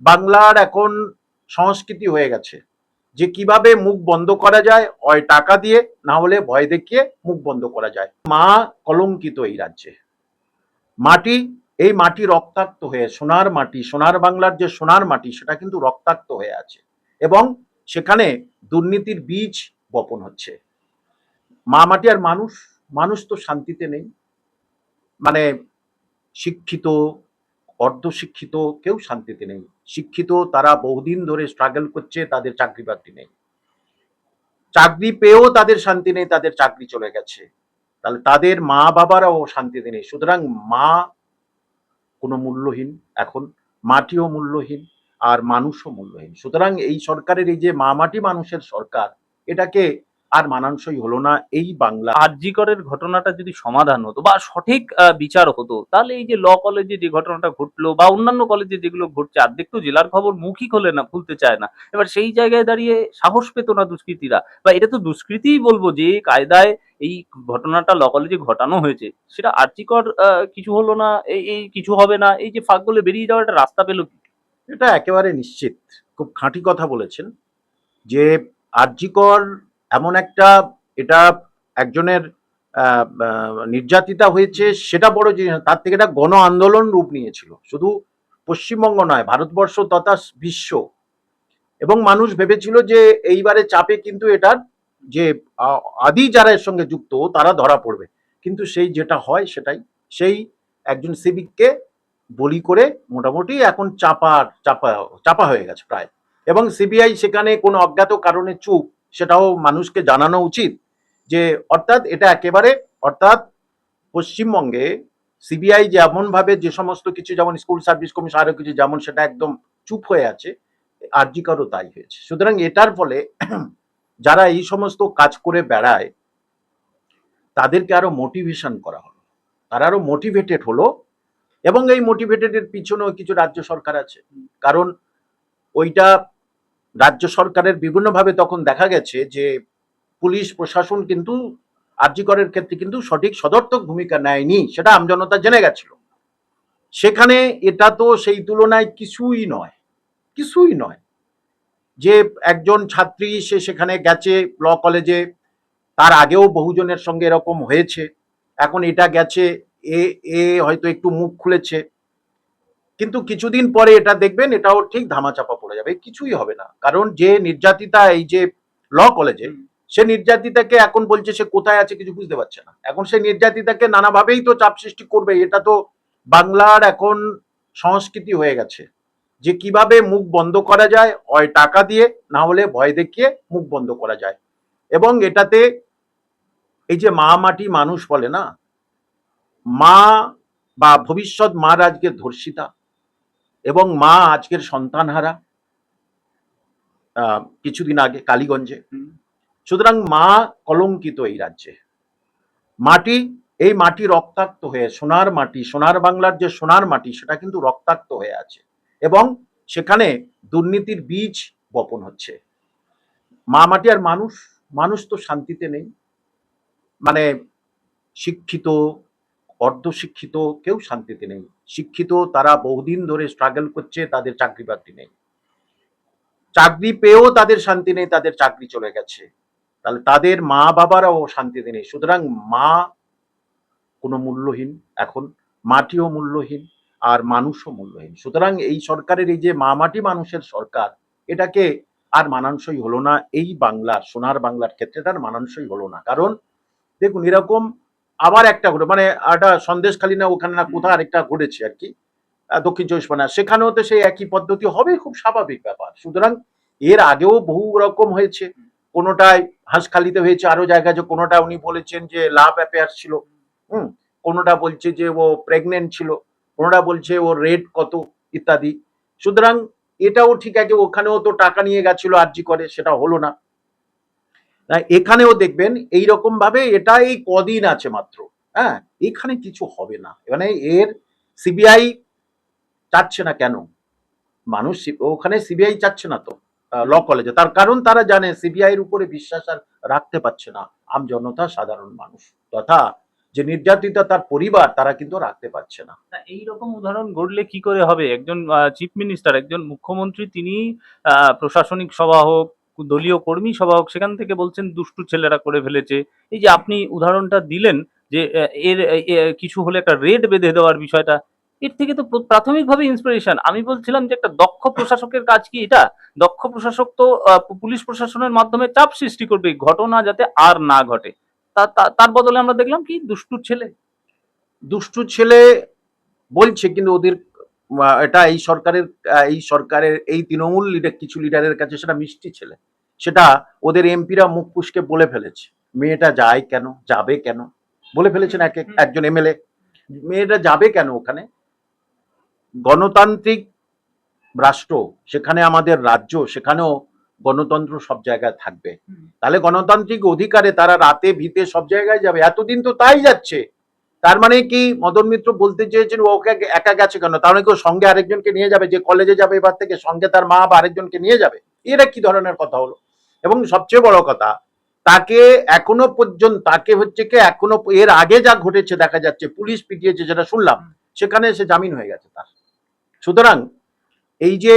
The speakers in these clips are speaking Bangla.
বাংলার এখন সংস্কৃতি হয়ে গেছে। যে কীভাবে মুখ বন্ধ করা যায়, হয় টাকা দিয়ে, না হলে ভয় দেখিয়ে মুখ বন্ধ করা যায়। মা কলঙ্কিত এই রাজ্যে। মাটি, এই মাটি রক্তাক্ত হয়ে, সোনার মাটি, সোনার বাংলার যে সোনার মাটি, সেটা কিন্তু রক্তাক্ত হয়ে আছে। এবং সেখানে দুর্নীতির বীজ বপন হচ্ছে। মা মাটি আর মানুষ মানুষ তো শান্তিতে নেই। মানে শিক্ষিত, অর্ধশিক্ষিত কেউ শান্তিতে নেই। শিক্ষিত, তারা বহুদিন ধরে স্ট্রাগল করছে, তাদের চাকরি বাকরি নেই। চাকরি পেয়েও তাদের শান্তি নেই, তাদের চাকরি চলে গেছে। তাহলে তাদের মা বাবারাও শান্তিতে নেই। সুতরাং মা কোনো মূল্যহীন, এখন মাটিও মূল্যহীন আর মানুষও মূল্যহীন। সুতরাং এই সরকারের এই যে মা মাটি মানুষের সরকার, এটাকে আর মানানসই হলো না এই বাংলা। আরজিকরের ঘটনাটা যদি সমাধান হতো বা সঠিক বিচার হতো, তাহলে এই যে ল কলেজে যে ঘটনাটা ঘটলো বা অন্যান্য কলেজে যেগুলো ঘটছে অর্ধেক তো জেলার খবর মুখই খোলে না, খুলতে চায় না, এবার সেই জায়গায় দাঁড়িয়ে সাহস পেত না দুষ্কৃতীরা। বা এটা তো দুষ্কৃতিই বলব যে কায়দায় এই ঘটনাটা ল কলেজে ঘটানো হয়েছে। সেটা আর্জিকর কিছু হলো না, এই কিছু হবে না, এই যে ফাঁক বলে বেরিয়ে যাওয়ার একটা রাস্তা পেল কি? এটা একেবারে নিশ্চিত। খুব খাঁটি কথা বলেছেন যে আর্যিকর এমন একটা এটা একজনের নির্যাতিতা হয়েছে, সেটা বড় জিনিস তার থেকে এটা গণ আন্দোলন রূপ নিয়েছিল। শুধু পশ্চিমবঙ্গ নয়, ভারতবর্ষ তথা বিশ্ব। এবং মানুষ ভেবেছিল যে এইবারে চাপে কিন্তু এটার যে আদি যারা এর সঙ্গে যুক্ত, তারা ধরা পড়বে। কিন্তু সেই যেটা হয় সেটাই। সেই একজন সিভিককে বলি করে মোটামুটি এখন চাপার চাপা চাপা হয়ে গেছে প্রায়। এবং সিবিআই সেখানে কোনো অজ্ঞাত কারণে চুপ। সেটাও মানুষকে জানানো উচিত যে অর্থাৎ এটা একেবারে, অর্থাৎ পশ্চিমবঙ্গে সিবিআই যেমন ভাবে যে সমস্ত কিছু, যেমন স্কুল সার্ভিস কমিশন আরও কিছু যেমন সেটা একদম চুপ হয়ে আছে আর্জিকারও তাই হয়েছে। সুতরাং এটার ফলে যারা এই সমস্ত কাজ করে বেড়ায়, তাদেরকে আরও মোটিভেশন করা হলো। তারা আরও মোটিভেটেড হলো এবং এই মোটিভেটেডের পিছনেও কিছু রাজ্য সরকার আছে। কারণ ওইটা রাজ্য সরকারের বিভিন্নভাবে তখন দেখা গেছে যে পুলিশ, প্রশাসন কিন্তু আর্যিকরের ক্ষেত্রে কিন্তু সঠিক সদর্থক ভূমিকা নেয়নি, সেটা আমজনতা জেনে গেছিল। সেখানে এটা তো সেই তুলনায় কিছুই নয় কিছুই নয়। যে একজন ছাত্রী সে সেখানে গেছে ল কলেজে, তার আগেও বহুজনের সঙ্গে এরকম হয়েছে, এখন এটা গেছে, এ এ হয়তো একটু মুখ খুলেছে। কিন্তু কিছুদিন পরে এটা দেখবেন এটাও ঠিক ধামাচাপা পড়ে যাবে। কিছুই হবে না। কারণ যে নির্যাতিতা এই যে ল কলেজে সে নির্যাতিতাকে এখন বলছে সে কোথায় আছে কিছু বুঝতে পারছে না। এখন সে নির্যাতিতাকে নানাভাবেই তো চাপ সৃষ্টি করবে। এটা তো বাংলার এখন সংস্কৃতি হয়ে গেছে যে কীভাবে মুখ বন্ধ করা যায় হয় টাকা দিয়ে না হলে ভয় দেখিয়ে মুখ বন্ধ করা যায়। এবং এটাতে এই যে মা মাটি মানুষ বলে না মা বা ভবিষ্যৎ মার আজকে ধর্ষিতা। এবং মা আজকের সন্তানহারা আহ, কিছুদিন আগে কালীগঞ্জে। সুতরাং মা কলঙ্কিত এই রাজ্যে। মাটি এই মাটি রক্তাক্ত হয়ে সোনার মাটি সোনার বাংলার যে সোনার মাটি সেটা কিন্তু রক্তাক্ত হয়ে আছে। এবং সেখানে দুর্নীতির বীজ বপন হচ্ছে। মা মাটি আর মানুষ মানুষ তো শান্তিতে নেই। মানে শিক্ষিত অর্ধশিক্ষিত কেউ শান্তিতে নেই। শিক্ষিত, তারা বহুদিন ধরে স্ট্রাগল করছে, তাদের চাকরি বাকরি নেই। চাকরি পেয়েও তাদের শান্তি নেই, তাদের চাকরি চলে গেছে। তাহলে তাদের মা বাবারাও শান্তিতে নেই। সুতরাং মা কোনো মূল্যহীন, এখন মাটিও মূল্যহীন আর মানুষও মূল্যহীন। সুতরাং এই সরকারের এই যে মা মাটি মানুষের সরকার, এটাকে আর মানানসই হলো না। এই বাংলার, সোনার বাংলার ক্ষেত্রে তার মানানসই হলো না। কারণ দেখুন, এরকম আবার একটা ঘটে মানে একটা সন্দেশখালী না ওখানে না কোথাও আরেকটা ঘটেছে আর কি। দক্ষিণ চব্বিশ পরগনা। সেখানেও তো সেই একই পদ্ধতি হবে খুব স্বাভাবিক ব্যাপার। সুতরাং এর আগেও বহু রকম হয়েছে। কোনোটায় হাঁসখালিতে হয়েছে আরও জায়গায় যে কোনোটা উনি বলেছেন যে লাভ অ্যাফেয়ার ছিল। হুম কোনোটা বলছে যে ও প্রেগনেন্ট ছিল। কোনোটা বলছে ও রেট কত ইত্যাদি। সুতরাং এটাও ঠিক আছে ওখানেও তো টাকা নিয়ে গেছিল আর্জি করে সেটা হলো না, এখানেও দেখবেন এই রকম ভাবে এটা এই কদিন আছে মাত্র। হ্যাঁ এখানে কিছু হবে না। মানে এর সিবিআই চাচ্ছে না কেন? মানুষ ওখানে সিবিআই চাচ্ছে না তো ল কলেজে তার কারণ তারা জানে সিবিআই এর উপরে বিশ্বাস আর রাখতে পারছে না। আম জনতা সাধারণ মানুষ। তথা যে নির্যাতিতা তার পরিবার, তারা কিন্তু রাখতে পারছে না। এই রকম উদাহরণ ঘটলে কি করে হবে? একজন চিফ মিনিস্টার একজন মুখ্যমন্ত্রী, তিনি প্রশাসনিক সভা হোক দলীয় কর্মী সভা হোক সেখান থেকে বলছেন, দুষ্টু ছেলেরা করে ফেলেছে। এই যে আপনি উদাহরণটা দিলেন যে এর কিছু হলে একটা রেড বেঁধে দেওয়ার বিষয়টা, এর থেকে তো প্র- প্রাথমিকভাবে ইন্সপিরেশন আমি বলছিলাম যে একটা দক্ষ প্রশাসকের কাজ কি এটা? দক্ষ প্রশাসক তো পুলিশ প্রশাসনের মাধ্যমে চাপ সৃষ্টি করবে, ঘটনা যাতে আর না ঘটে। তার বদলে আমরা দেখলাম কি? দুষ্টু ছেলে। দুষ্টু ছেলে বলছে, কিন্তু ওদের এটা এই সরকারের এই সরকারের, এই তৃণমূল লিডার, কিছু লিডারের কাছে সেটা মিষ্টি ছেলে। সেটা ওদের এমপিরা মুখ পুষকে বলে ফেলেছে। মেয়েটা যায় কেন? যাবে কেন? বলে ফেলেছেন এক এক- একজন এমএলএ। মেয়েটা যাবে কেন ওখানে? গণতান্ত্রিক রাষ্ট্র সেখানে আমাদের রাজ্য সেখানেও গণতন্ত্র সব জায়গায় থাকবে। তাহলে গণতান্ত্রিক অধিকারে তারা রাতে ভিতে সব জায়গায় যাবে। এতদিন তো তাই যাচ্ছে। তার মানে কি? মদন মিত্র বলতে চেয়েছেন ও ওকে একা গেছে কেন? তার মানে কেউ সঙ্গে আরেকজনকে নিয়ে যাবে? যে কলেজে যাবে এবার থেকে সঙ্গে তার মা বা আরেকজনকে নিয়ে যাবে? এটা কি ধরনের কথা হলো? এবং সবচেয়ে বড় কথা, তাকে এখনও পর্যন্ত, তাকে হচ্ছে কি এখনও, এর আগে যা ঘটেছে, দেখা যাচ্ছে, পুলিশ পিটিয়েছে যেটা শুনলাম, সেখানে সে জামিন হয়ে গেছে তার। সুতরাং এই যে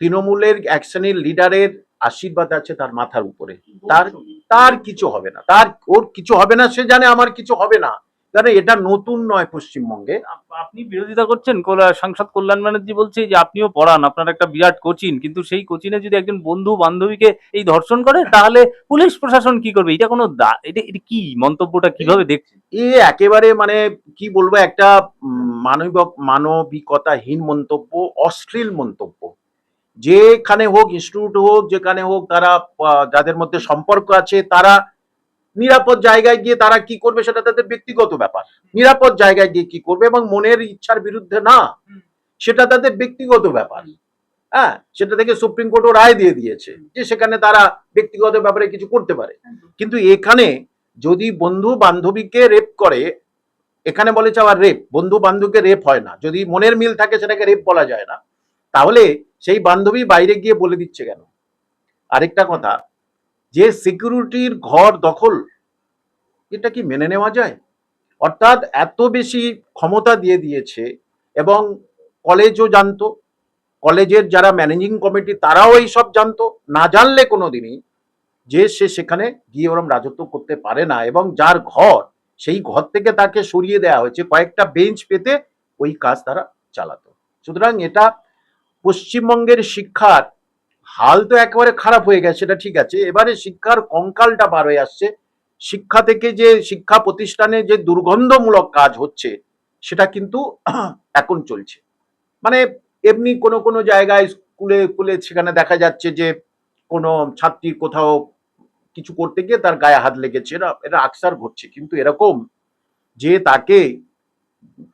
তৃণমূলের এক শ্রেণির লিডারের আশীর্বাদ আছে তার মাথার উপরে, তার তার কিছু হবে না, তার, ওর কিছু হবে না, সে জানে আমার কিছু হবে না। কারণ এটা নতুন নয় পশ্চিমবঙ্গে। আপনি বিরোধিতা করছেন সাংসদ কল্যাণ ব্যানার্জি বলছে যে আপনিও পড়ান আপনার একটা বিরাট কোচিন কিন্তু সেই কোচিনে যদি একজন বন্ধু বান্ধবীকে এই ধর্ষণ করে তাহলে পুলিশ প্রশাসন কি করবে? এটা কোনো এটা এটা কি? মন্তব্যটা কীভাবে দেখছেন? এ একেবারে মানে কি বলব একটা উম, মানবিক মানবিকতাহীন মন্তব্য অশ্লীল মন্তব্য। যেখানে হোক ইনস্টিটিউট হোক যেখানে হোক তারা যাদের মধ্যে সম্পর্ক আছে তারা নিরাপদ জায়গায় গিয়ে তারা কি করবে সেটা তাদের ব্যক্তিগত ব্যাপার। নিরাপদ জায়গায় গিয়ে কি করবে এবং মনের ইচ্ছার বিরুদ্ধে না, সেটা তাদের ব্যক্তিগত ব্যাপার। হ্যাঁ সেটা থেকে সুপ্রিম কোর্টও রায় দিয়ে দিয়েছে যে সেখানে তারা ব্যক্তিগত ব্যাপারে কিছু করতে পারে। কিন্তু এখানে যদি বন্ধু বান্ধবীকে রেপ করে, এখানে বলেছে আবার রেপ বন্ধু বান্ধবকে রেপ হয় না। যদি মনের মিল থাকে সেটাকে রেপ বলা যায় না। তাহলে সেই বান্ধবী বাইরে গিয়ে বলে দিচ্ছে কেন? আরেকটা কথা যে সিকিউরিটির ঘর দখল, এটা কি মেনে নেওয়া যায়? অর্থাৎ এত বেশি ক্ষমতা দিয়ে দিয়েছে এবং কলেজও জানতো, কলেজের যারা ম্যানেজিং কমিটি তারাও এই সব জানতো, না জানলে কোনো দিনই যে সে সেখানে গিয়ে ওরম রাজত্ব করতে পারে না এবং যার ঘর, সেই ঘর থেকে তাকে সরিয়ে দেওয়া হয়েছে, কয়েকটা বেঞ্চ পেতে ওই কাজ তারা চালাতো। সুতরাং এটা পশ্চিমবঙ্গের শিক্ষার হাল তো একেবারে খারাপ হয়ে গেছে সেটা ঠিক আছে। এবারে শিক্ষার কঙ্কালটা বার হয়ে আসছে। শিক্ষা থেকে যে শিক্ষা প্রতিষ্ঠানে যে দুর্গন্ধমূলক কাজ হচ্ছে, সেটা কিন্তু এখন চলছে। মানে এমনি কোনো কোনো জায়গায় স্কুলে স্কুলে সেখানে দেখা যাচ্ছে যে কোনো ছাত্রী কোথাও কিছু করতে গিয়ে তার গায়ে হাত লেগেছে এটা এটা আকসার ঘটছে। কিন্তু এরকম যে তাকে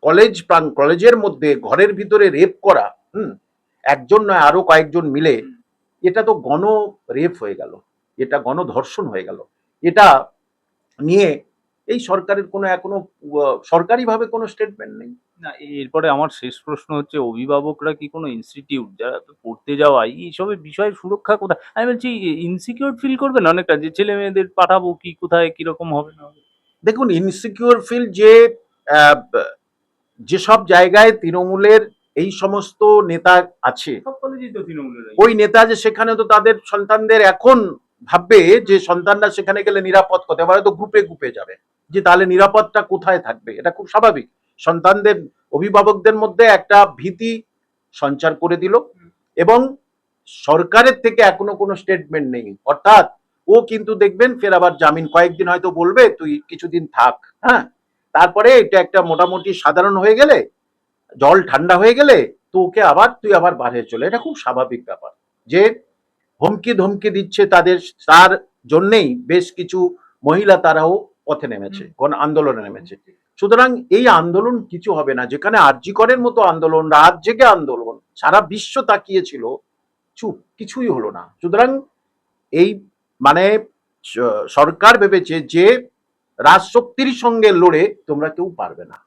কলেজ প্রাং, কলেজের মধ্যে ঘরের ভিতরে রেপ করা, হুম, একজন নয়, আরও কয়েকজন মিলে এটা তো গণ রেপ হয়ে গেল এটা গণধর্ষণ হয়ে গেল। এটা নিয়ে এই সরকারের কোনো এখনও সরকারিভাবে কোনো স্টেটমেন্ট নেই? না এরপরে আমার শেষ প্রশ্ন হচ্ছে অভিভাবকরা কি কোনো ইনস্টিটিউট যারা তো পড়তে যাওয়া এইসবের বিষয়ে সুরক্ষা কোথায়? আমি বলছি ইনসিকিউর ফিল করবেন অনেকটা? যে ছেলে মেয়েদের পাঠাবো কি কোথায় কীরকম হবে না হবে? দেখুন ইনসিকিউর ফিল যে যেসব জায়গায় তৃণমূলের এই সমস্ত নেতা আছে। ওই নেতা যে সেখানে তো তাদের সন্তানদের এখন ভাববে যে সন্তানরা সেখানে গেলে নিরাপদ কোথায়? এবারে তো গ্রুপে গ্রুপে যাবে। যে তাহলে নিরাপদটা কোথায় থাকবে? এটা খুব স্বাভাবিক। সন্তানদের অভিভাবকদের মধ্যে একটা ভীতি সঞ্চার করে দিল এবং সরকারের থেকে এখনও কোনো স্টেটমেন্ট নেই। অর্থাৎ ও কিন্তু দেখবেন ফের আবার জামিন কয়েকদিন হয়তো বলবে তুই কিছুদিন থাক। হ্যাঁ? তারপরে এটা একটা মোটামুটি সাধারণ হয়ে গেলে জল ঠান্ডা হয়ে গেলে তো ওকে আবার তুই আবার বাইরে চলে। এটা খুব স্বাভাবিক ব্যাপার যে হুমকি ধমকি দিচ্ছে তাদের তার জন্যেই বেশ কিছু মহিলা তারাও পথে নেমেছে কোন আন্দোলনে নেমেছে। সুতরাং এই আন্দোলন কিছু হবে না যেখানে আরজিকরের মতো আন্দোলন রাত জেগে আন্দোলন সারা বিশ্ব তাকিয়েছিল চুপ কিছুই হলো না। সুতরাং এই মানে সরকার ভেবেছে যে রাজশক্তির সঙ্গে লড়ে তোমরা কেউ পারবে না।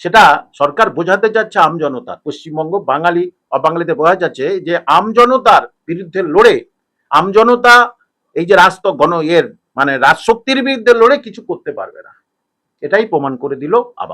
সেটা সরকার বোঝাতে যাচ্ছে আমজনতা পশ্চিমবঙ্গ, বাঙালি অবাঙালিতে বোঝা যাচ্ছে যে আমজনতার বিরুদ্ধে লড়ে আমজনতা এই যে রাষ্ট্র গণ এর মানে রাজশক্তির বিরুদ্ধে লড়ে কিছু করতে পারবে না। এটাই প্রমাণ করে দিল আবার।